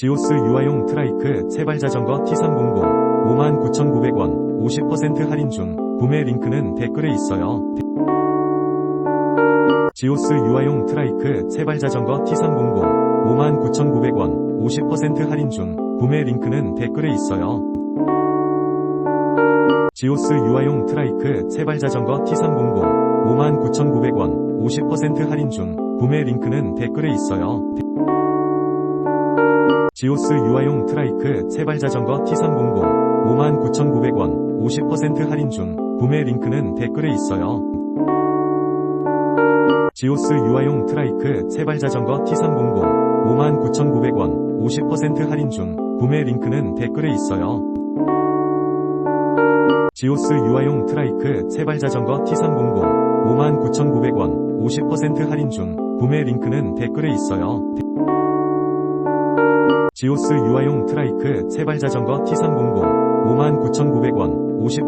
지오스 유아용 트라이크 세발 자전거 T300 59,900원 50% 할인 중 구매 링크는 댓글에 있어요. 지오스 유아용 트라이크 세발 자전거 T300 59,900원 50% 할인 중 구매 링크는 댓글에 있어요. 지오스 유아용 트라이크 세발 자전거 T300 59,900원 50% 할인 중 구매 링크는 댓글에 있어요. 지오스 유아용 트라이크 세발 자전거 T300 59,900원 50% 할인 중 구매 링크는 댓글에 있어요. 지오스 유아용 트라이크 세발 자전거 T300 59,900원 50% 할인 중 구매 링크는 댓글에 있어요. 지오스 유아용 트라이크 세발 자전거 T300 59,900원 50% 할인 중 구매 링크는 댓글에 있어요. 지오스 유아용 트라이크 세발 자전거 T300 59,900원 50